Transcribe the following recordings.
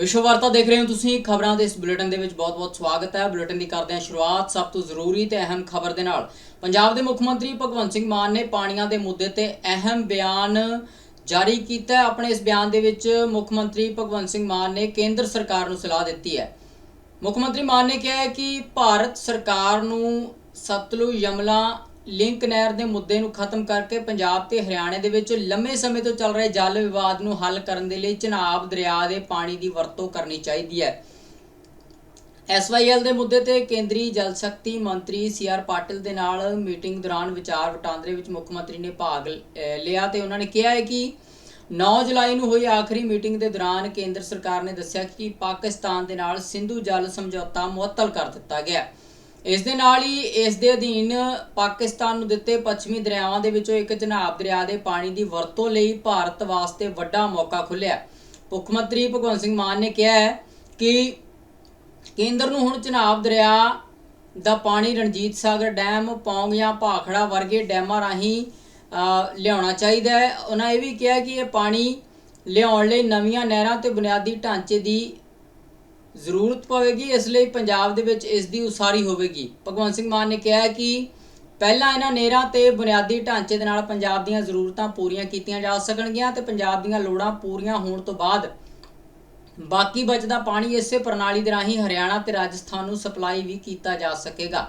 ਵਿਸ਼ਵ ਵਾਰਤਾ ਦੇਖ ਰਹੇ ਹੋ ਤੁਸੀਂ ਖਬਰਾਂ ਦੇ ਇਸ ਬੁਲੇਟਿਨ ਦੇ ਵਿੱਚ ਬਹੁਤ-ਬਹੁਤ ਸਵਾਗਤ ਹੈ। ਬੁਲੇਟਿਨ ਦੀ ਕਰਦੇ ਹਾਂ ਸ਼ੁਰੂਆਤ ਸਭ ਤੋਂ ਜ਼ਰੂਰੀ ਤੇ ਅਹਿਮ ਖਬਰ ਦੇ ਨਾਲ। ਪੰਜਾਬ ਦੇ ਮੁੱਖ ਮੰਤਰੀ ਭਗਵੰਤ ਸਿੰਘ ਮਾਨ ਨੇ ਪਾਣੀਆਂ ਦੇ ਮੁੱਦੇ ਤੇ ਅਹਿਮ ਬਿਆਨ ਜਾਰੀ ਕੀਤਾ ਆਪਣੇ ਇਸ ਬਿਆਨ ਦੇ ਵਿੱਚ ਮੁੱਖ ਮੰਤਰੀ ਭਗਵੰਤ ਸਿੰਘ ਮਾਨ ਨੇ ਕੇਂਦਰ ਸਰਕਾਰ ਨੂੰ ਸਲਾਹ ਦਿੱਤੀ ਹੈ। ਮੁੱਖ ਮੰਤਰੀ ਮਾਨ ਨੇ ਕਿਹਾ ਹੈ ਕਿ ਭਾਰਤ ਸਰਕਾਰ ਨੂੰ ਸਤਲੁਜ ਯਮਲਾ ਲਿੰਕ ਨਹਿਰ ਦੇ ਮੁੱਦੇ ਨੂੰ ਖਤਮ ਕਰਕੇ ਪੰਜਾਬ ਤੇ ਹਰਿਆਣਾ ਦੇ ਵਿੱਚ ਲੰਮੇ ਸਮੇਂ ਤੋਂ ਚੱਲ ਰਹੇ ਜਲ ਵਿਵਾਦ ਨੂੰ ਹੱਲ ਕਰਨ ਦੇ ਲਈ ਚਨਾਬ ਦਰਿਆ ਦੇ ਪਾਣੀ ਦੀ ਵਰਤੋਂ ਕਰਨੀ ਚਾਹੀਦੀ ਹੈ। ਐਸਵਾਈਐਲ ਦੇ ਮੁੱਦੇ ਤੇ ਕੇਂਦਰੀ ਜਲ ਸ਼ਕਤੀ ਮੰਤਰੀ ਸੀਆਰ ਪਾਟਿਲ ਦੇ ਨਾਲ ਮੀਟਿੰਗ ਦੌਰਾਨ ਵਿਚਾਰ ਵਟਾਂਦਰੇ ਵਿੱਚ ਮੁੱਖ ਮੰਤਰੀ ਨੇ ਭਾਗ ਲਿਆ ਤੇ ਉਹਨਾਂ ਨੇ ਕਿਹਾ ਹੈ ਕਿ 9 ਜੁਲਾਈ ਨੂੰ ਹੋਈ ਆਖਰੀ ਮੀਟਿੰਗ ਦੇ ਦੌਰਾਨ ਕੇਂਦਰ ਸਰਕਾਰ ਨੇ ਦੱਸਿਆ ਕਿ ਪਾਕਿਸਤਾਨ ਦੇ ਨਾਲ ਸਿੰਧੂ ਜਲ ਸਮਝੌਤਾ ਮੁਅੱਤਲ ਕਰ ਦਿੱਤਾ ਗਿਆ। ਇਸ ਦੇ ਨਾਲ ਹੀ ਇਸ ਦੇ ਅਧੀਨ ਪਾਕਿਸਤਾਨ ਨੂੰ ਦਿੱਤੇ ਪੱਛਮੀ ਦਰਿਆਵਾਂ ਦੇ ਵਿੱਚੋਂ ਇੱਕ ਚਨਾਬ ਦਰਿਆ ਦੇ ਪਾਣੀ ਦੀ ਵਰਤੋਂ ਲਈ ਭਾਰਤ ਵਾਸਤੇ ਵੱਡਾ ਮੌਕਾ ਖੁੱਲਿਆ। ਮੁੱਖ ਮੰਤਰੀ ਭਗਵੰਤ ਸਿੰਘ ਮਾਨ ਨੇ ਕਿਹਾ ਹੈ ਕਿ ਕੇਂਦਰ ਨੂੰ ਹੁਣ ਚਨਾਬ ਦਰਿਆ ਦਾ ਪਾਣੀ ਰਣਜੀਤ ਸਾਗਰ ਡੈਮ, ਪੌਂਗ ਜਾਂ ਭਾਖੜਾ ਵਰਗੇ ਡੈਮਾਂ ਰਾਹੀਂ ਲਿਆਉਣਾ ਚਾਹੀਦਾ ਹੈ। ਉਹਨਾਂ ਇਹ ਵੀ ਕਿਹਾ ਕਿ ਇਹ ਪਾਣੀ ਲਿਆਉਣ ਲਈ ਨਵੀਆਂ ਨਹਿਰਾਂ ਤੇ ਬੁਨਿਆਦੀ ਢਾਂਚੇ ਦੀ ਜ਼ਰੂਰਤ ਪਵੇਗੀ, ਇਸ ਲਈ ਪੰਜਾਬ ਦੇ ਵਿੱਚ ਇਸ ਦੀ ਉਸਾਰੀ ਹੋਵੇਗੀ। ਭਗਵੰਤ ਸਿੰਘ ਮਾਨ ਨੇ ਕਿਹਾ ਕਿ ਪਹਿਲਾਂ ਇਹਨਾਂ ਨਹਿਰਾਂ ਤੇ ਬੁਨਿਆਦੀ ਢਾਂਚੇ ਦੇ ਨਾਲ ਪੰਜਾਬ ਦੀਆਂ ਜ਼ਰੂਰਤਾਂ ਪੂਰੀਆਂ ਕੀਤੀਆਂ ਜਾ ਸਕਣਗੀਆਂ ਤੇ ਪੰਜਾਬ ਦੀਆਂ ਲੋੜਾਂ ਪੂਰੀਆਂ ਹੋਣ ਤੋਂ ਬਾਅਦ ਬਾਕੀ ਬਚਦਾ ਪਾਣੀ ਇਸੇ ਪ੍ਰਣਾਲੀ ਦੇ ਰਾਹੀਂ ਹਰਿਆਣਾ ਤੇ ਰਾਜਸਥਾਨ ਨੂੰ ਸਪਲਾਈ ਵੀ ਕੀਤਾ ਜਾ ਸਕੇਗਾ।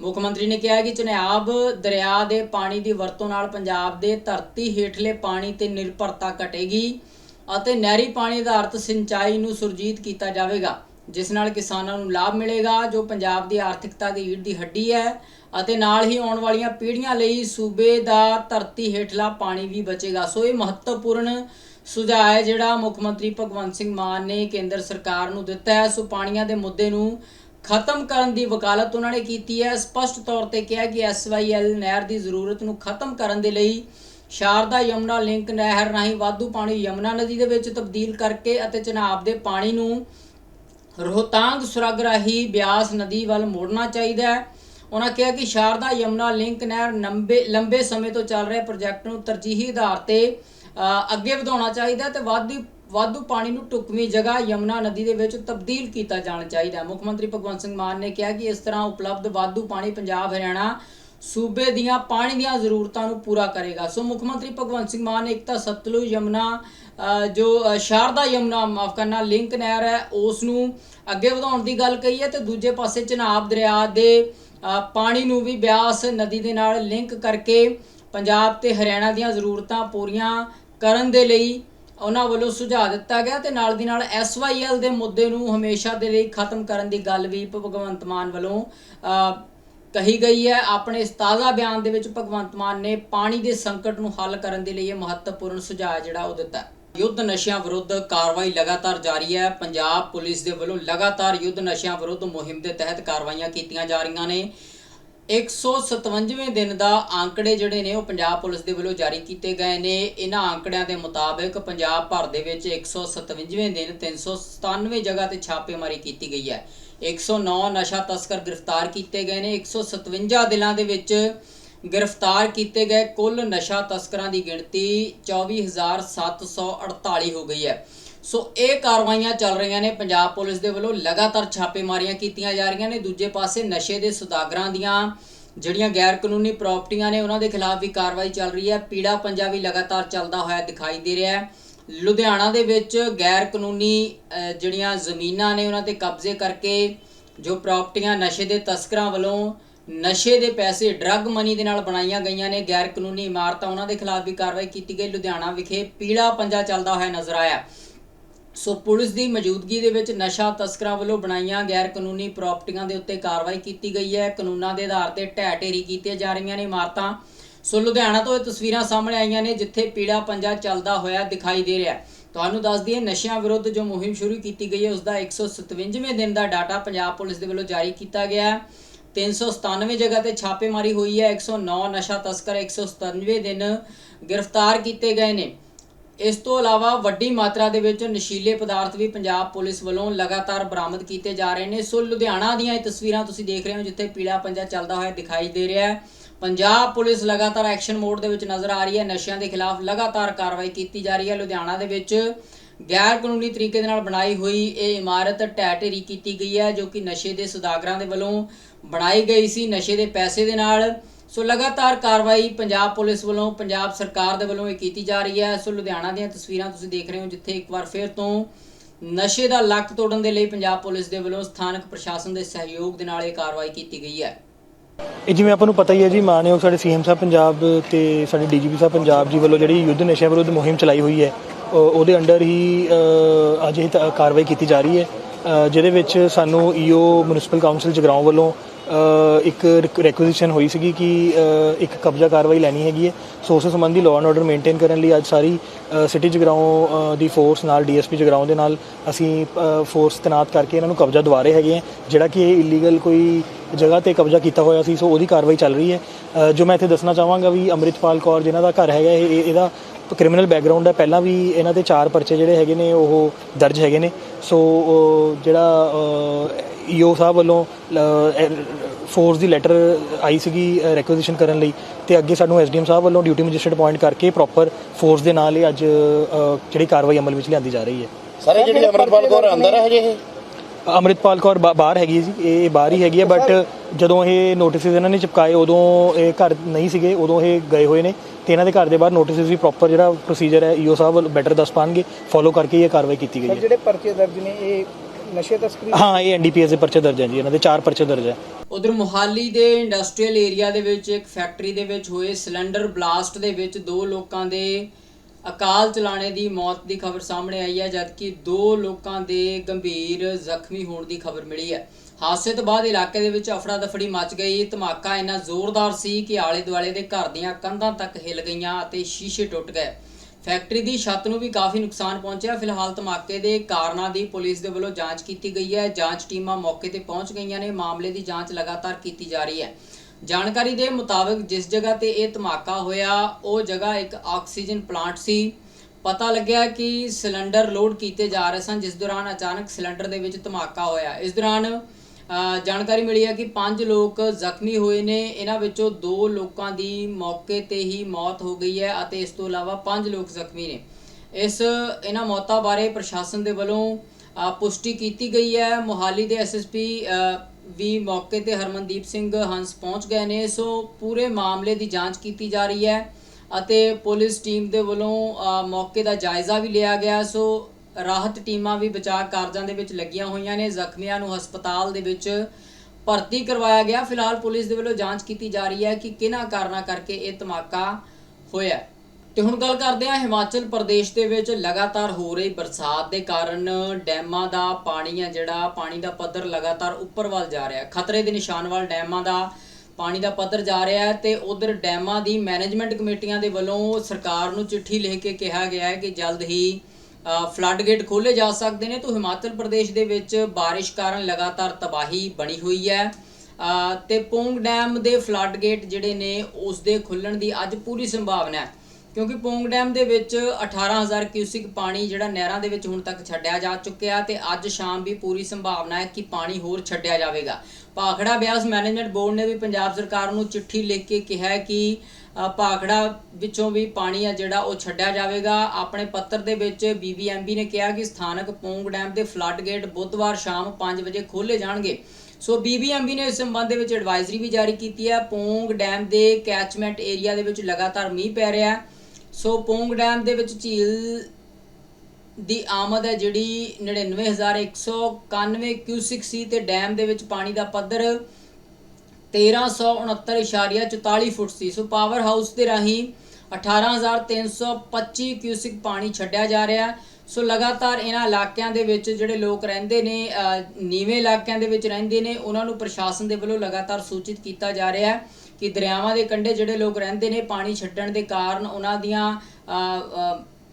ਮੁੱਖ ਮੰਤਰੀ ਨੇ ਕਿਹਾ ਕਿ ਚਨਾਬ ਦਰਿਆ ਦੇ ਪਾਣੀ ਦੀ ਵਰਤੋਂ ਨਾਲ ਪੰਜਾਬ ਦੇ ਧਰਤੀ ਹੇਠਲੇ ਪਾਣੀ ਤੇ ਨਿਰਭਰਤਾ ਘਟੇਗੀ। ਅਤੇ ਨਹਿਰੀ ਪਾਣੀ ਆਧਾਰਿਤ ਸਿੰਚਾਈ ਨੂੰ ਸੁਰਜੀਤ ਕੀਤਾ ਜਾਵੇਗਾ, ਜਿਸ ਨਾਲ ਕਿਸਾਨਾਂ ਨੂੰ ਲਾਭ ਮਿਲੇਗਾ, ਜੋ ਪੰਜਾਬ ਦੀ ਆਰਥਿਕਤਾ ਦੀ ਰੀੜ੍ਹ ਦੀ ਹੱਡੀ ਹੈ ਅਤੇ ਨਾਲ ਹੀ ਆਉਣ ਵਾਲੀਆਂ ਪੀੜ੍ਹੀਆਂ ਲਈ ਸੂਬੇ ਦਾ ਧਰਤੀ ਹੇਠਲਾ ਪਾਣੀ ਵੀ ਬਚੇਗਾ। ਸੋ ਇਹ ਮਹੱਤਵਪੂਰਨ ਸੁਝਾਅ ਹੈ ਜਿਹੜਾ ਮੁੱਖ ਮੰਤਰੀ ਭਗਵੰਤ ਸਿੰਘ ਮਾਨ ਨੇ ਕੇਂਦਰ ਸਰਕਾਰ ਨੂੰ ਦਿੱਤਾ ਹੈ। ਸੋ ਪਾਣੀਆਂ ਦੇ ਮੁੱਦੇ ਨੂੰ ਖਤਮ ਕਰਨ ਦੀ ਵਕਾਲਤ ਉਹਨਾਂ ਨੇ ਕੀਤੀ ਹੈ। ਸਪਸ਼ਟ ਤੌਰ ਤੇ ਕਿਹਾ ਕਿ ਐਸਵਾਈਐਲ ਨਹਿਰ ਦੀ ਜ਼ਰੂਰਤ ਨੂੰ ਖਤਮ ਕਰਨ ਦੇ ਲਈ ਸ਼ਾਰਦਾ ਯਮੁਨਾ ਲਿੰਕ ਨਹਿਰ ਰਾਹੀਂ ਵਾਧੂ ਪਾਣੀ ਯਮੁਨਾ ਨਦੀ ਦੇ ਵਿੱਚ ਤਬਦੀਲ ਕਰਕੇ ਅਤੇ ਚਨਾਬ ਦੇ ਪਾਣੀ ਨੂੰ ਰੋਹਤਾਂਗ ਸੁਰਗ ਰਾਹੀਂ ਬਿਆਸ ਨਦੀ ਵੱਲ ਮੋੜਨਾ ਚਾਹੀਦਾ ਹੈ। ਉਹਨਾਂ ਕਿਹਾ ਕਿ ਸ਼ਾਰਦਾ ਯਮੁਨਾ ਲਿੰਕ ਨਹਿਰ ਲੰਬੇ ਲੰਬੇ ਸਮੇਂ ਤੋਂ ਚੱਲ ਰਹੇ ਪ੍ਰੋਜੈਕਟ ਨੂੰ ਤਰਜੀਹੀ ਆਧਾਰ ਤੇ ਅੱਗੇ ਵਧਾਉਣਾ ਚਾਹੀਦਾ ਹੈ ਤੇ ਵਾਧੂ ਵਾਧੂ ਪਾਣੀ ਨੂੰ ਢੁਕਵੀਂ ਜਗ੍ਹਾ ਯਮੁਨਾ ਨਦੀ ਦੇ ਵਿੱਚ ਤਬਦੀਲ ਕੀਤਾ ਜਾਣਾ ਚਾਹੀਦਾ ਮੁੱਖ ਮੰਤਰੀ ਭਗਵੰਤ ਸਿੰਘ ਮਾਨ ਨੇ ਕਿਹਾ ਕਿ ਇਸ ਤਰ੍ਹਾਂ ਉਪਲਬਧ ਵਾਧੂ ਪਾਣੀ ਪੰਜਾਬ, ਹਰਿਆਣਾ ਸੂਬੇ ਦੀਆਂ ਪਾਣੀ ਦੀਆਂ ਜ਼ਰੂਰਤਾਂ ਨੂੰ ਪੂਰਾ ਕਰੇਗਾ। ਸੋ ਮੁੱਖ ਮੰਤਰੀ ਭਗਵੰਤ ਸਿੰਘ ਮਾਨ ਨੇ ਇੱਕ ਤਾਂ ਸਤਲੁਜ ਯਮੁਨਾ ਜੋ ਸ਼ਾਰਦਾ ਯਮੁਨਾ ਮਾਫ ਕਰਨਾ, ਲਿੰਕ ਨਹਿਰ ਹੈ, ਉਸ ਨੂੰ ਅੱਗੇ ਵਧਾਉਣ ਦੀ ਗੱਲ ਕਹੀ ਹੈ ਤੇ ਦੂਜੇ ਪਾਸੇ ਚਨਾਬ ਦਰਿਆ ਦੇ ਪਾਣੀ ਨੂੰ ਵੀ ਬਿਆਸ ਨਦੀ ਦੇ ਨਾਲ ਲਿੰਕ ਕਰਕੇ ਪੰਜਾਬ ਤੇ ਹਰਿਆਣਾ ਦੀਆਂ ਜ਼ਰੂਰਤਾਂ ਪੂਰੀਆਂ ਕਰਨ ਦੇ ਲਈ ਉਹਨਾਂ ਵੱਲੋਂ ਸੁਝਾਅ ਦਿੱਤਾ ਗਿਆ ਤੇ ਨਾਲ ਦੀ ਨਾਲ ਐਸਵਾਈਐਲ ਦੇ ਮੁੱਦੇ ਨੂੰ ਹਮੇਸ਼ਾ ਦੇ ਲਈ ਖਤਮ ਕਰਨ ਦੀ ਗੱਲ ਵੀ ਭਗਵੰਤ ਮਾਨ ਵੱਲੋਂ ਕਹੀ ਗਈ ਹੈ, ਆਪਣੇ ਇਸ ਤਾਜ਼ਾ ਬਿਆਨ ਦੇ ਵਿੱਚ ਭਗਵੰਤ ਮਾਨ ਨੇ ਪਾਣੀ ਦੇ ਸੰਕਟ ਨੂੰ ਹੱਲ ਕਰਨ ਦੇ ਲਈ ਇਹ ਮਹੱਤਵਪੂਰਨ ਸੁਝਾਅ ਜਿਹੜਾ ਉਹ ਦਿੱਤਾ ਯੁੱਧ ਨਸ਼ਿਆਂ ਵਿਰੁੱਧ ਕਾਰਵਾਈ ਲਗਾਤਾਰ ਜਾਰੀ ਹੈ। ਪੰਜਾਬ ਪੁਲਿਸ ਦੇ ਵੱਲੋਂ ਲਗਾਤਾਰ ਯੁੱਧ ਨਸ਼ਿਆਂ ਵਿਰੁੱਧ ਮੁਹਿੰਮ ਦੇ ਤਹਿਤ ਕਾਰਵਾਈਆਂ ਕੀਤੀਆਂ ਜਾ ਰਹੀਆਂ ਨੇ। 157ਵੇਂ ਦਿਨ ਦਾ ਆંકੜੇ ਜਿਹੜੇ ਨੇ ਉਹ ਪੰਜਾਬ ਪੁਲਿਸ ਦੇ ਵੱਲੋਂ ਜਾਰੀ ਕੀਤੇ ਗਏ ਨੇ। ਇਹਨਾਂ ਆંકੜਿਆਂ ਦੇ ਮੁਤਾਬਕ ਪੰਜਾਬ ਭਰ ਦੇ ਵਿੱਚ 157ਵੇਂ ਦਿਨ 397 ਜਗ੍ਹਾ ਤੇ ਛਾਪੇਮਾਰੀ ਕੀਤੀ ਗਈ ਹੈ। 109 ਨਸ਼ਾ ਤਸਕਰ ਗ੍ਰਿਫਤਾਰ ਕੀਤੇ ਗਏ ਨੇ 157 ਦਿਲਾਂ ਦੇ ਵਿੱਚ ਗ੍ਰਿਫਤਾਰ ਕੀਤੇ ਗਏ। ਕੁੱਲ ਨਸ਼ਾ ਤਸਕਰਾਂ ਦੀ ਗਿਣਤੀ 24748 ਹੋ ਗਈ ਹੈ। ਸੋ ਇਹ ਕਾਰਵਾਈਆਂ ਚੱਲ ਰਹੀਆਂ ਨੇ। ਪੰਜਾਬ ਪੁਲਿਸ ਦੇ ਵੱਲੋਂ ਲਗਾਤਾਰ ਛਾਪੇਮਾਰੀਆਂ ਕੀਤੀਆਂ ਜਾ ਰਹੀਆਂ ਨੇ। ਦੂਜੇ ਪਾਸੇ ਨਸ਼ੇ ਦੇ ਸੁਦਾਗਰਾਂ ਦੀਆਂ ਜਿਹੜੀਆਂ ਗੈਰ ਕਾਨੂੰਨੀ ਪ੍ਰਾਪਰਟੀਆਂ ਨੇ, ਉਹਨਾਂ ਦੇ ਖਿਲਾਫ ਵੀ ਕਾਰਵਾਈ ਚੱਲ ਰਹੀ ਹੈ। ਪੀੜਾ ਪੰਜਾ ਵੀ ਲਗਾਤਾਰ ਚੱਲਦਾ ਹੋਇਆ ਦਿਖਾਈ ਦੇ ਰਿਹਾ ਹੈ। ਲੁਧਿਆਣਾ ਦੇ ਵਿੱਚ ਗੈਰ ਕਾਨੂੰਨੀ ਜਿਹੜੀਆਂ ਜ਼ਮੀਨਾਂ ਨੇ ਉਹਨਾਂ ਤੇ ਕਬਜ਼ੇ ਕਰਕੇ ਜੋ ਪ੍ਰਾਪਰਟੀਆਂ ਨਸ਼ੇ ਦੇ ਤਸਕਰਾਂ ਵੱਲੋਂ ਨਸ਼ੇ ਦੇ ਪੈਸੇ ਡਰੱਗ ਮਨੀ ਦੇ ਨਾਲ ਬਣਾਈਆਂ ਗਈਆਂ ਨੇ ਗੈਰ ਕਾਨੂੰਨੀ ਇਮਾਰਤਾਂ ਉਹਨਾਂ ਦੇ ਖਿਲਾਫ ਵੀ ਕਾਰਵਾਈ ਕੀਤੀ ਗਈ। ਲੁਧਿਆਣਾ ਵਿਖੇ ਪੀੜਾ ਪੰਜਾ ਚੱਲਦਾ ਹੋਇਆ ਨਜ਼ਰ ਆਇਆ। ਸੋ ਪੁਲਿਸ ਦੀ ਮੌਜੂਦਗੀ ਦੇ ਵਿੱਚ ਨਸ਼ਾ ਤਸਕਰਾਂ ਵੱਲੋਂ ਬਣਾਈਆਂ ਗੈਰ ਕਾਨੂੰਨੀ ਪ੍ਰਾਪਰਟੀਆਂ ਦੇ ਉੱਤੇ ਕਾਰਵਾਈ ਕੀਤੀ ਗਈ ਹੈ। ਕਾਨੂੰਨਾਂ ਦੇ ਆਧਾਰ ਤੇ ਢਹਿ ਢੇਰੀ ਕੀਤੀਆਂ ਜਾ ਰਹੀਆਂ ਨੇ ਇਮਾਰਤਾਂ। ਸੋ ਲੁਧਿਆਣਾ ਤੋਂ ਇਹ ਤਸਵੀਰਾਂ ਸਾਹਮਣੇ ਆਈਆਂ ਨੇ ਜਿੱਥੇ ਪੀੜਾ ਪੰਜਾ ਚੱਲਦਾ ਹੋਇਆ ਦਿਖਾਈ ਦੇ ਰਿਹਾ ਤੁਹਾਨੂੰ ਦੱਸ ਦਈਏ, ਨਸ਼ਿਆਂ ਵਿਰੁੱਧ ਜੋ ਮੁਹਿੰਮ ਸ਼ੁਰੂ ਕੀਤੀ ਗਈ ਹੈ ਉਸ ਦਾ 157ਵੇਂ ਦਿਨ ਦਾ ਡਾਟਾ ਪੰਜਾਬ ਪੁਲਿਸ ਦੇ ਵੱਲੋਂ ਜਾਰੀ ਕੀਤਾ ਗਿਆ ਹੈ। 397 ਜਗ੍ਹਾ ਤੇ ਛਾਪੇਮਾਰੀ ਹੋਈ ਹੈ। 109 ਨਸ਼ਾ ਤਸਕਰ 197ਵੇਂ ਦਿਨ ਗ੍ਰਿਫਤਾਰ ਕੀਤੇ ਗਏ ਨੇ। ਇਸ ਤੋਂ ਇਲਾਵਾ ਵੱਡੀ ਮਾਤਰਾ ਦੇ ਵਿੱਚ ਨਸ਼ੀਲੇ ਪਦਾਰਥ ਵੀ ਪੰਜਾਬ ਪੁਲਿਸ ਵੱਲੋਂ ਲਗਾਤਾਰ ਬਰਾਮਦ ਕੀਤੇ ਜਾ ਰਹੇ ਨੇ। ਸੋ ਲੁਧਿਆਣਾ ਦੀਆਂ ਇਹ ਤਸਵੀਰਾਂ ਤੁਸੀਂ ਦੇਖ ਰਹੇ ਹੋ, ਜਿੱਥੇ ਪੀਲਾ ਪੰਜਾ ਚੱਲਦਾ ਹੋਇਆ ਦਿਖਾਈ ਦੇ ਰਿਹਾ ਹੈ। ਪੰਜਾਬ ਪੁਲਿਸ ਲਗਾਤਾਰ ਐਕਸ਼ਨ ਮੋਡ ਦੇ ਵਿੱਚ ਨਜ਼ਰ ਆ ਰਹੀ ਹੈ। ਨਸ਼ਿਆਂ ਦੇ ਖਿਲਾਫ ਲਗਾਤਾਰ ਕਾਰਵਾਈ ਕੀਤੀ ਜਾ ਰਹੀ ਹੈ। ਲੁਧਿਆਣਾ ਦੇ ਵਿੱਚ ਗੈਰ ਕਾਨੂੰਨੀ ਤਰੀਕੇ ਦੇ ਨਾਲ ਬਣਾਈ ਹੋਈ ਇਹ ਇਮਾਰਤ ਢਹਿ ਢੇਰੀ ਕੀਤੀ ਗਈ ਹੈ, ਜੋ ਕਿ ਨਸ਼ੇ ਦੇ ਸੁਦਾਗਰਾਂ ਦੇ ਵੱਲੋਂ ਬਣਾਈ ਗਈ ਸੀ। ਨਸ਼ੇ ਦੇ ਪੈਸੇ ਦੇ ਨਾਲ ਸੋ ਲਗਾਤਾਰ ਕਾਰਵਾਈ ਪੰਜਾਬ ਪੁਲਿਸ ਵੱਲੋਂ, ਪੰਜਾਬ ਸਰਕਾਰ ਦੇ ਵੱਲੋਂ ਇਹ ਕੀਤੀ ਜਾ ਰਹੀ ਹੈ। ਸੋ ਲੁਧਿਆਣਾ ਦੀਆਂ ਤਸਵੀਰਾਂ ਤੁਸੀਂ ਦੇਖ ਰਹੇ ਹੋ, ਜਿੱਥੇ ਇੱਕ ਵਾਰ ਫਿਰ ਤੋਂ ਨਸ਼ੇ ਦਾ ਲੱਕ ਤੋੜਨ ਦੇ ਲਈ ਪੰਜਾਬ ਪੁਲਿਸ ਦੇ ਵੱਲੋਂ ਸਥਾਨਕ ਪ੍ਰਸ਼ਾਸਨ ਦੇ ਸਹਿਯੋਗ ਦੇ ਨਾਲ ਇਹ ਕਾਰਵਾਈ ਕੀਤੀ ਗਈ ਹੈ। ਇਹ ਜਿਵੇਂ ਆਪਾਂ ਨੂੰ ਪਤਾ ਹੀ ਹੈ ਜੀ ਮਾਨਯੋਗ ਸਾਡੇ ਸੀਐਮ ਸਾਹਿਬ ਪੰਜਾਬ ਤੇ ਸਾਡੇ ਡੀਜੀਪੀ ਸਾਹਿਬ ਪੰਜਾਬ ਜੀ ਵੱਲੋਂ ਜਿਹੜੀ ਯੁੱਧ ਨਸ਼ਿਆਂ ਵਿਰੁੱਧ ਮੁਹਿੰਮ ਚਲਾਈ ਹੋਈ ਹੈ ਉਹਦੇ ਅੰਡਰ ਹੀ ਅੱਜ ਇਹ ਤਾ- ਕਾਰਵਾਈ ਕੀਤੀ ਜਾ ਰਹੀ ਹੈ। ਜਿਹਦੇ ਵਿੱਚ ਸਾਨੂੰ ਈਓ ਮਿਊਨਿਸਪਲ ਕਾਉਂਸਲ ਜਗਰਾਉਂ ਵੱਲੋਂ ਅ, ਇੱਕ ਰੈਕੁਜੀਸ਼ਨ ਹੋਈ ਸੀਗੀ ਕਿ ਇੱਕ ਕਬਜ਼ਾ ਕਾਰਵਾਈ ਲੈਣੀ ਹੈਗੀ ਹੈ। ਸੋ ਉਸ ਸੰਬੰਧੀ ਲਾਅ ਐਂਡ ਆਰਡਰ ਮੇਨਟੇਨ ਕਰਨ ਲਈ ਅੱਜ ਸਾਰੀ ਸਿਟੀ ਜਗਰਾਉਂ ਦੀ ਫੋਰਸ ਨਾਲ ਡੀਐਸਪੀ ਜਗਰਾਉਂ ਦੇ ਨਾਲ ਅਸੀਂ ਫੋਰਸ ਤੈਨਾਤ ਕਰਕੇ ਇਹਨਾਂ ਨੂੰ ਕਬਜ਼ਾ ਦਵਾ ਰਹੇ ਹੈਗੇ ਹਾਂ ਜਿਹੜਾ ਕਿ ਇਹ ਇਲੀਗਲ ਕੋਈ ਜਗ੍ਹਾ ਤੇ ਕਬਜ਼ਾ ਕੀਤਾ ਹੋਇਆ ਸੀ, ਸੋ ਉਹਦੀ ਕਾਰਵਾਈ ਚੱਲ ਰਹੀ ਹੈ। ਜੋ ਮੈਂ ਇੱਥੇ ਦੱਸਣਾ ਚਾਹਾਂਗਾ ਵੀ ਅੰਮ੍ਰਿਤਪਾਲ ਕੌਰ ਜਿਨ੍ਹਾਂ ਦਾ ਘਰ ਹੈਗਾ ਇਹ, ਇਹ- ਇਹਦਾ ਕ੍ਰਿਮੀਨਲ ਬੈਕਗ੍ਰਾਉਂਡ ਹੈ। ਪਹਿਲਾਂ ਵੀ ਇਹਨਾਂ ਤੇ ਚਾਰ ਪਰਚੇ ਜਿਹੜੇ ਹੈਗੇ ਨੇ, ਉਹ ਦਰਜ ਹੈਗੇ ਨੇ। ਸੋ, ਉਹ ਜਿਹੜਾ ਈਓ ਸਾਹਿਬ ਵੱਲੋਂ ਫੋਰਸ ਦੀ ਲੈਟਰ ਆਈ ਸੀਗੀ ਰੈਕੁਜੀਸ਼ਨ ਕਰਨ ਲਈ। ਤੇ ਅੱਗੇ ਸਾਨੂੰ ਐਸਡੀਐਮ ਸਾਹਿਬ ਵੱਲੋਂ ਡਿਊਟੀ ਮੈਜਿਸਟਰੇਟ ਅਪਾਇੰਟ ਕਰਕੇ ਪ੍ਰੋਪਰ ਫੋਰਸ ਦੇ ਨਾਲ ਇਹ ਅੱਜ ਜਿਹੜੀ ਕਾਰਵਾਈ ਅਮਲ ਵਿੱਚ ਲਿਆਂਦੀ ਜਾ ਰਹੀ ਹੈ। ਸਾਰੇ ਜਿਹੜੀ ਅਮਰਪਾਲ ਕੌਰ ਅੰਦਰ ਹੈ ਹਜੇ ਇਹ? ਅੰਮ੍ਰਿਤਪਾਲ ਕੌਰ ਬਾ- ਬਾਹਰ ਹੈਗੀ ਹੈ ਜੀ ਇਹ ਬਾਹਰ ਹੀ ਹੈਗੀ ਹੈ ਬਟ ਜਦੋਂ ਇਹ ਨੋਟਿਸ ਇਹਨਾਂ ਨੇ ਚਿਪਕਾਏ ਉਦੋਂ ਇਹ ਘਰ ਨਹੀਂ ਸੀਗੇ ਉਦੋਂ ਇਹ ਗਏ ਹੋਏ ਨੇ ਤੇ ਇਹਨਾਂ ਦੇ ਘਰ ਦੇ ਬਾਹਰ ਨੋਟਿਸ ਵੀ ਪ੍ਰੋਪਰ ਜਿਹੜਾ ਪ੍ਰੋਸੀਜਰ ਹੈ ਈਓ ਸਾਹਿਬ ਬੈਟਰ ਦੱਸ ਪਾਣਗੇ ਫੋਲੋ ਕਰਕੇ ਹੀ ਇਹ ਕਾਰਵਾਈ ਕੀਤੀ ਗਈ ਸਰ ਹੈ ਜਿਹੜੇ ਪਰਚੇ ਦਰਜ ਨੇ ਇਹ ਨਸ਼ੇ ਤਸਕਰੀ ਹਾਂ ਇਹ ਐਨਡੀਪੀਐਸ ਦੇ ਪਰਚੇ ਦਰਜ ਹੈ ਜੀ ਇਹਨਾਂ ਦੇ ਚਾਰ ਪਰਚੇ ਦਰਜ ਹੈ। ਉਧਰ ਮੁਹਾਲੀ ਦੇ ਇੰਡਸਟਰੀਅਲ ਏਰੀਆ ਦੇ ਵਿੱਚ ਇੱਕ ਫੈਕਟਰੀ ਦੇ ਵਿੱਚ ਹੋਏ ਸਿਲੰਡਰ ਬਲਾਸਟ ਦੇ ਵਿੱਚ ਦੋ ਲੋਕਾਂ ਦੇ ਅਕਾਲ ਚਲਾਣੇ ਦੀ ਮੌਤ ਦੀ ਖਬਰ ਸਾਹਮਣੇ ਆਈ ਹੈ, ਜਦਕਿ ਦੋ ਲੋਕਾਂ ਦੇ ਗੰਭੀਰ ਜ਼ਖਮੀ ਹੋਣ ਦੀ ਖਬਰ ਮਿਲੀ ਹੈ। ਹਾਦਸੇ ਤੋਂ ਬਾਅਦ ਇਲਾਕੇ ਦੇ ਵਿੱਚ ਅਫੜਾ ਦਫੜੀ ਮਚ ਗਈ। ਧਮਾਕਾ ਇੰਨਾ ਜ਼ੋਰਦਾਰ ਸੀ ਕਿ ਆਲੇ ਦੁਆਲੇ ਦੇ ਘਰ ਦੀਆਂ ਕੰਧਾਂ ਤੱਕ ਹਿੱਲ ਗਈਆਂ ਅਤੇ ਸ਼ੀਸ਼ੇ ਟੁੱਟ ਗਏ। ਫੈਕਟਰੀ ਦੀ ਛੱਤ ਨੂੰ ਵੀ ਕਾਫੀ ਨੁਕਸਾਨ ਪਹੁੰਚਿਆ। ਫਿਲਹਾਲ ਧਮਾਕੇ ਦੇ ਕਾਰਨਾਂ ਦੀ ਪੁਲਿਸ ਦੇ ਵੱਲੋਂ ਜਾਂਚ ਕੀਤੀ ਗਈ ਹੈ। ਜਾਂਚ ਟੀਮਾਂ ਮੌਕੇ ਤੇ ਪਹੁੰਚ ਗਈਆਂ ਨੇ। ਮਾਮਲੇ ਦੀ ਜਾਂਚ ਲਗਾਤਾਰ ਕੀਤੀ ਜਾ ਰਹੀ ਹੈ। ਜਾਣਕਾਰੀ ਦੇ ਮੁਤਾਬਕ ਜਿਸ ਜਗ੍ਹਾ ਤੇ ਇਹ ਧਮਾਕਾ ਹੋਇਆ, ਉਹ ਜਗ੍ਹਾ ਇੱਕ ਆਕਸੀਜਨ ਪਲਾਂਟ ਸੀ। ਪਤਾ ਲੱਗਿਆ ਕਿ ਸਿਲੰਡਰ ਲੋਡ ਕੀਤੇ ਜਾ ਰਹੇ ਸਨ, ਜਿਸ ਦੌਰਾਨ ਅਚਾਨਕ ਸਿਲੰਡਰ ਦੇ ਵਿੱਚ ਧਮਾਕਾ ਹੋਇਆ। ਇਸ ਦੌਰਾਨ ਜਾਣਕਾਰੀ ਮਿਲੀ ਹੈ ਕਿ ਪੰਜ ਲੋਕ ਜ਼ਖਮੀ ਹੋਏ ਨੇ। ਇਹਨਾਂ ਵਿੱਚੋਂ ਦੋ ਲੋਕਾਂ ਦੀ ਮੌਕੇ ਤੇ ਹੀ ਮੌਤ ਹੋ ਗਈ ਹੈ ਅਤੇ ਇਸ ਤੋਂ ਇਲਾਵਾ ਪੰਜ ਲੋਕ ਜ਼ਖਮੀ ਨੇ। ਇਸ, ਇਹਨਾਂ ਮੌਤਾਂ ਬਾਰੇ ਪ੍ਰਸ਼ਾਸਨ ਦੇ ਵੱਲੋਂ ਪੁਸ਼ਟੀ ਕੀਤੀ ਗਈ ਹੈ। ਮੋਹਾਲੀ ਦੇ ਐਸਐਸਪੀ ਵੀ ਮੌਕੇ ਤੇ ਹਰਮਨਦੀਪ ਸਿੰਘ ਹੰਸ ਪਹੁੰਚ ਗਏ ਨੇ। ਸੋ ਪੂਰੇ ਮਾਮਲੇ ਦੀ ਜਾਂਚ ਕੀਤੀ ਜਾ ਰਹੀ ਹੈ ਅਤੇ ਪੁਲਿਸ ਟੀਮ ਦੇ ਵੱਲੋਂ ਮੌਕੇ ਦਾ ਜਾਇਜ਼ਾ ਵੀ ਲਿਆ ਗਿਆ। ਸੋ ਰਾਹਤ ਟੀਮਾਂ ਵੀ ਬਚਾਅ ਕਾਰਜਾਂ ਦੇ ਵਿੱਚ ਲੱਗੀਆਂ ਹੋਈਆਂ ਨੇ। ਜ਼ਖਮੀਆਂ ਨੂੰ ਹਸਪਤਾਲ ਦੇ ਵਿੱਚ ਭਰਤੀ ਕਰਵਾਇਆ ਗਿਆ। ਫਿਲਹਾਲ ਪੁਲਿਸ ਦੇ ਵੱਲੋਂ ਜਾਂਚ ਕੀਤੀ ਜਾ ਰਹੀ ਹੈ ਕਿ ਕਿਹਨਾਂ ਕਾਰਨਾਂ ਕਰਕੇ ਇਹ ਧਮਾਕਾ ਹੋਇਆ ਤੇ ਹੁਣ ਗੱਲ ਕਰਦੇ ਹਾਂ ਹਿਮਾਚਲ ਪ੍ਰਦੇਸ਼ ਦੇ ਵਿੱਚ ਲਗਾਤਾਰ ਹੋ ਰਹੀ ਬਰਸਾਤ ਦੇ ਕਾਰਨ ਡੈਮਾਂ ਦਾ ਪਾਣੀ ਆ ਜਿਹੜਾ ਪਾਣੀ ਦਾ ਪੱਧਰ ਲਗਾਤਾਰ ਉੱਪਰ ਵੱਲ ਜਾ ਰਿਹਾ ਖਤਰੇ ਦੇ ਨਿਸ਼ਾਨ ਵੱਲ ਡੈਮਾਂ ਦਾ ਪਾਣੀ ਦਾ ਪੱਧਰ ਜਾ ਰਿਹਾ ਹੈ ਤੇ ਉਧਰ ਡੈਮਾਂ ਦੀ ਮੈਨੇਜਮੈਂਟ ਕਮੇਟੀਆਂ ਦੇ ਵੱਲੋਂ ਸਰਕਾਰ ਨੂੰ ਚਿੱਠੀ ਲਿਖ ਕੇ ਕਿਹਾ ਗਿਆ ਹੈ ਕਿ ਜਲਦ ਹੀ ਫਲੱਡ ਗੇਟ ਖੋਲੇ ਜਾ ਸਕਦੇ ਨੇ। ਤੋਂ ਹਿਮਾਚਲ ਪ੍ਰਦੇਸ਼ ਦੇ ਵਿੱਚ ਬਾਰਿਸ਼ ਕਾਰਨ ਲਗਾਤਾਰ ਤਬਾਹੀ ਬਣੀ ਹੋਈ ਹੈ। ਅ, ਤੇ ਪੋਂਗ ਡੈਮ ਦੇ ਫਲੱਡ ਗੇਟ ਜਿਹੜੇ ਨੇ ਉਸ ਦੇ ਖੁੱਲਣ ਦੀ ਅੱਜ ਪੂਰੀ ਸੰਭਾਵਨਾ ਹੈ। ਕਿਉਂਕਿ ਪੌਂਗ ਡੈਮ ਦੇ ਵਿੱਚ 18000 ਕਿਊਸਿਕ ਪਾਣੀ ਜਿਹੜਾ ਨਹਿਰਾਂ ਦੇ ਵਿੱਚ ਹੁਣ ਤੱਕ ਛੱਡਿਆ ਜਾ ਚੁੱਕਿਆ ਤੇ ਅੱਜ ਸ਼ਾਮ ਵੀ ਪੂਰੀ ਸੰਭਾਵਨਾ ਹੈ ਕਿ ਪਾਣੀ ਹੋਰ ਛੱਡਿਆ ਜਾਵੇਗਾ। ਭਾਖੜਾ ਬਿਆਸ ਮੈਨੇਜਮੈਂਟ ਬੋਰਡ ਨੇ ਵੀ ਪੰਜਾਬ ਸਰਕਾਰ ਨੂੰ ਚਿੱਠੀ ਲਿਖ ਕੇ ਕਿਹਾ ਹੈ ਕਿ ਅ, ਭਾਖੜਾ ਵਿੱਚੋਂ ਵੀ ਪਾਣੀ ਆ ਜਿਹੜਾ ਉਹ ਛੱਡਿਆ ਜਾਵੇਗਾ। ਆਪਣੇ ਪੱਤਰ ਦੇ ਵਿੱਚ ਬੀਬੀਐਮਬੀ ਨੇ ਕਿਹਾ ਕਿ ਸਥਾਨਕ ਪੋਂਗ ਡੈਮ ਦੇ ਫਲੱਡ ਗੇਟ ਬੁੱਧਵਾਰ ਸ਼ਾਮ 5 ਵਜੇ ਖੋਲੇ ਜਾਣਗੇ। ਸੋ ਬੀਬੀਐਮਬੀ ਨੇ ਇਸ ਸੰਬੰਧ ਦੇ ਵਿੱਚ ਐਡਵਾਈਜ਼ਰੀ ਵੀ ਜਾਰੀ ਕੀਤੀ ਹੈ। ਪੌਂਗ ਡੈਮ ਦੇ ਕੈਚਮੈਂਟ ਏਰੀਆ ਦੇ ਵਿੱਚ ਲਗਾਤਾਰ ਮੀਂਹ ਪੈ ਰਿਹਾ ਹੈ। ਸੋ ਪੋਂਗ ਡੈਮ ਦੇ ਵਿੱਚ ਝੀਲ ਦੀ ਆਮਦ ਹੈ ਜਿਹੜੀ 99191 ਕਿਊਸਿਕ ਸੀ ਤੇ ਡੈਮ ਦੇ ਵਿੱਚ ਪਾਣੀ ਦਾ ਪੱਧਰ 1369.44 ਫੁੱਟ ਸੀ। ਸੋ ਪਾਵਰ ਹਾਊਸ ਦੇ ਰਾਹੀਂ 18325 ਕਿਊਸਿਕ ਪਾਣੀ ਛੱਡਿਆ ਜਾ ਰਿਹਾ ਸੋ ਲਗਾਤਾਰ ਇਹਨਾਂ ਇਲਾਕਿਆਂ ਦੇ ਵਿੱਚ ਜਿਹੜੇ ਲੋਕ ਰਹਿੰਦੇ ਨੇ ਨੀਵੇਂ ਇਲਾਕਿਆਂ ਦੇ ਵਿੱਚ ਰਹਿੰਦੇ ਨੇ, ਉਹਨਾਂ ਨੂੰ ਪ੍ਰਸ਼ਾਸਨ ਦੇ ਵੱਲੋਂ ਲਗਾਤਾਰ ਸੂਚਿਤ ਕੀਤਾ ਜਾ ਰਿਹਾ ਹੈ। ਕਿ ਦਰਿਆਵਾਂ ਦੇ ਕੰਢੇ ਜਿਹੜੇ ਲੋਕ ਰਹਿੰਦੇ ਨੇ ਪਾਣੀ ਛੱਡਣ ਦੇ ਕਾਰਨ ਉਹਨਾਂ ਦੀਆਂ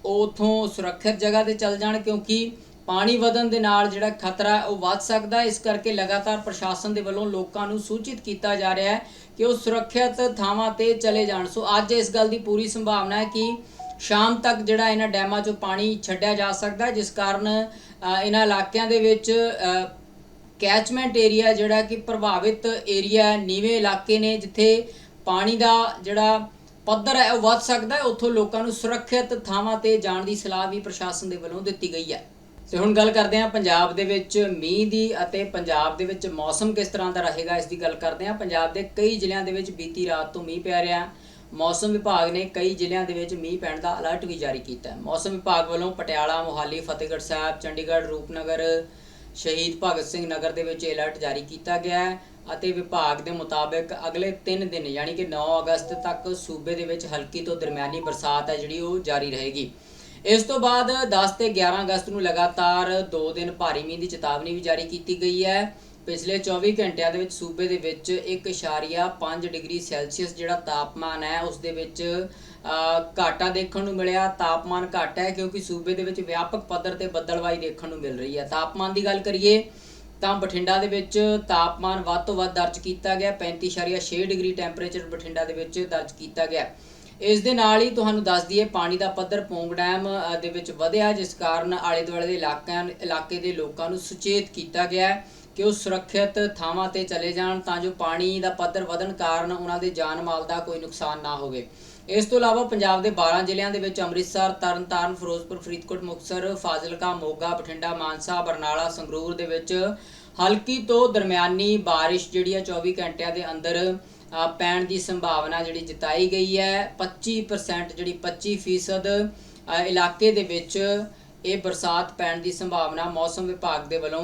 ਉਹ ਉਥੋਂ ਸੁਰੱਖਿਅਤ ਜਗ੍ਹਾ ਤੇ ਚੱਲ ਜਾਣ ਕਿਉਂਕਿ ਪਾਣੀ ਵਧਣ ਦੇ ਨਾਲ ਜਿਹੜਾ ਖਤਰਾ ਉਹ ਵੱਧ ਸਕਦਾ ਇਸ ਕਰਕੇ ਲਗਾਤਾਰ ਪ੍ਰਸ਼ਾਸਨ ਦੇ ਵੱਲੋਂ ਲੋਕਾਂ ਨੂੰ ਸੂਚਿਤ ਕੀਤਾ ਜਾ ਰਿਹਾ ਹੈ ਕਿ ਉਹ ਸੁਰੱਖਿਅਤ ਥਾਵਾਂ ਤੇ ਚਲੇ ਜਾਣ। ਸੋ ਅੱਜ ਇਸ ਗੱਲ ਦੀ ਪੂਰੀ ਸੰਭਾਵਨਾ ਹੈ ਕਿ ਸ਼ਾਮ ਤੱਕ ਜਿਹੜਾ ਇਹਨਾਂ ਡੈਮਾਂ 'ਚੋਂ ਪਾਣੀ ਛੱਡਿਆ ਜਾ ਸਕਦਾ ਜਿਸ ਕਾਰਨ ਇਹਨਾਂ ਇਲਾਕਿਆਂ ਦੇ ਵਿੱਚ ਕੈਚਮੈਂਟ ਏਰੀਆ ਜਿਹੜਾ ਕਿ ਪ੍ਰਭਾਵਿਤ ਏਰੀਆ ਨੀਵੇਂ ਇਲਾਕੇ ਨੇ, ਜਿੱਥੇ ਪਾਣੀ ਦਾ ਜਿਹੜਾ ਪੱਧਰ ਹੈ, ਉਹ ਵੱਧ ਸਕਦਾ ਹੈ। ਉੱਥੋਂ ਲੋਕਾਂ ਨੂੰ ਸੁਰੱਖਿਅਤ ਥਾਵਾਂ ਤੇ ਜਾਣ ਦੀ ਸਲਾਹ ਵੀ ਪ੍ਰਸ਼ਾਸਨ ਦੇ ਵੱਲੋਂ ਦਿੱਤੀ ਗਈ ਹੈ। ਤੇ ਹੁਣ ਗੱਲ ਕਰਦੇ ਹਾਂ ਪੰਜਾਬ ਦੇ ਵਿੱਚ ਮੀਂਹ ਦੀ ਅਤੇ ਪੰਜਾਬ ਦੇ ਵਿੱਚ ਮੌਸਮ ਕਿਸ ਤਰ੍ਹਾਂ ਦਾ ਰਹੇਗਾ, ਇਸ ਦੀ ਗੱਲ ਕਰਦੇ ਹਾਂ। ਪੰਜਾਬ ਦੇ ਕਈ ਜ਼ਿਲ੍ਹਿਆਂ ਦੇ ਵਿੱਚ ਬੀਤੀ ਰਾਤ ਤੋਂ ਮੀਂਹ ਪੈ ਰਿਹਾ ਮੌਸਮ ਵਿਭਾਗ ਨੇ ਕਈ ਜ਼ਿਲ੍ਹਿਆਂ ਦੇ ਵਿੱਚ ਮੀਂਹ ਪੈਣ ਦਾ ਅਲਰਟ ਵੀ ਜਾਰੀ ਕੀਤਾ ਹੈ। ਮੌਸਮ ਵਿਭਾਗ ਵੱਲੋਂ ਪਟਿਆਲਾ, ਮੋਹਾਲੀ, ਫਤਿਹਗੜ੍ਹ ਸਾਹਿਬ, ਚੰਡੀਗੜ੍ਹ, ਰੂਪਨਗਰ ਸ਼ਹੀਦ ਭਗਤ ਸਿੰਘ ਨਗਰ ਦੇ ਵਿੱਚ ਅਲਰਟ ਜਾਰੀ ਕੀਤਾ ਗਿਆ ਹੈ ਅਤੇ ਵਿਭਾਗ ਦੇ ਮੁਤਾਬਕ ਅਗਲੇ 3 ਦਿਨ ਯਾਨੀ ਕਿ 9 ਅਗਸਤ ਤੱਕ ਸੂਬੇ ਦੇ ਵਿੱਚ ਹਲਕੀ ਤੋਂ ਦਰਮਿਆਨੀ ਬਰਸਾਤ ਹੈ ਜਿਹੜੀ ਉਹ ਜਾਰੀ ਰਹੇਗੀ। ਇਸ ਤੋਂ ਬਾਅਦ 10 ਤੇ 11 ਅਗਸਤ ਨੂੰ ਲਗਾਤਾਰ 2 ਦਿਨ ਭਾਰੀ ਮੀਂਹ ਦੀ ਚੇਤਾਵਨੀ ਵੀ ਜਾਰੀ ਕੀਤੀ ਗਈ ਹੈ। ਪਿਛਲੇ 24 ਘੰਟਿਆਂ ਦੇ ਵਿੱਚ ਸੂਬੇ ਦੇ ਵਿੱਚ 1.5 ਡਿਗਰੀ ਸੈਲਸੀਅਸ ਜਿਹੜਾ ਤਾਪਮਾਨ ਹੈ, ਉਸ ਦੇ ਵਿੱਚ ਘਾਟਾ ਦੇਖਣ ਨੂੰ ਮਿਲਿਆ। ਤਾਪਮਾਨ ਘੱਟ ਹੈ ਕਿਉਂਕਿ ਸੂਬੇ ਦੇ ਵਿੱਚ ਵਿਆਪਕ ਪੱਧਰ ਤੇ ਬੱਦਲਵਾਈ ਦੇਖਣ ਨੂੰ ਮਿਲ ਰਹੀ ਹੈ। ਤਾਪਮਾਨ ਦੀ ਗੱਲ ਕਰੀਏ, ਤਾਂ ਬਠਿੰਡਾ ਦੇ ਵਿੱਚ ਤਾਪਮਾਨ ਵੱਧ ਤੋਂ ਵੱਧ ਦਰਜ ਕੀਤਾ ਗਿਆ। 35.6 ਡਿਗਰੀ ਟੈਂਪਰੇਚਰ ਬਠਿੰਡਾ ਦੇ ਵਿੱਚ ਦਰਜ ਕੀਤਾ ਗਿਆ। ਇਸ ਦੇ ਨਾਲ ਹੀ ਤੁਹਾਨੂੰ ਦੱਸ ਦਈਏ, ਪਾਣੀ ਦਾ ਪੱਧਰ ਪੌਂਗ ਡੈਮ ਦੇ ਵਿੱਚ ਵਧਿਆ, ਜਿਸ ਕਾਰਨ ਆਲੇ ਦੁਆਲੇ ਦੇ ਇਲਾਕਿਆਂ, ਇਲਾਕੇ ਦੇ ਲੋਕਾਂ ਨੂੰ ਸੁਚੇਤ ਕੀਤਾ ਗਿਆ ਹੈ। ਕਿ ਉਹ ਸੁਰੱਖਿਅਤ ਥਾਵਾਂ ਤੇ ਚਲੇ ਜਾਣ ਤਾਂ ਜੋ ਪਾਣੀ ਦਾ ਪੱਧਰ ਵਧਣ ਕਾਰਨ ਉਹਨਾਂ ਦੇ ਜਾਨ ਮਾਲ ਦਾ ਕੋਈ ਨੁਕਸਾਨ ਨਾ ਹੋਵੇ। ਇਸ ਤੋਂ ਇਲਾਵਾ ਪੰਜਾਬ ਦੇ 12 ਜ਼ਿਲ੍ਹਿਆਂ ਦੇ ਵਿੱਚ ਅੰਮ੍ਰਿਤਸਰ, ਤਰਨਤਾਰਨ, ਫਿਰੋਜ਼ਪੁਰ, ਫਰੀਦਕੋਟ, ਮੁਕਤਸਰ, ਫਾਜ਼ਿਲਕਾ, ਮੋਗਾ, ਬਠਿੰਡਾ, ਮਾਨਸਾ, ਬਰਨਾਲਾ, ਸੰਗਰੂਰ ਦੇ ਵਿੱਚ ਹਲਕੀ ਤੋਂ ਦਰਮਿਆਨੀ ਬਾਰਿਸ਼ ਜਿਹੜੀ ਹੈ 24 ਘੰਟਿਆਂ ਦੇ ਅੰਦਰ ਪੈਣ ਦੀ ਸੰਭਾਵਨਾ ਜਿਹੜੀ ਜਤਾਈ ਗਈ ਹੈ। 25% ਜਿਹੜੀ 25% ਇਲਾਕੇ ਦੇ ਵਿੱਚ ਇਹ ਬਰਸਾਤ ਪੈਣ ਦੀ ਸੰਭਾਵਨਾ ਮੌਸਮ ਵਿਭਾਗ ਦੇ ਵੱਲੋਂ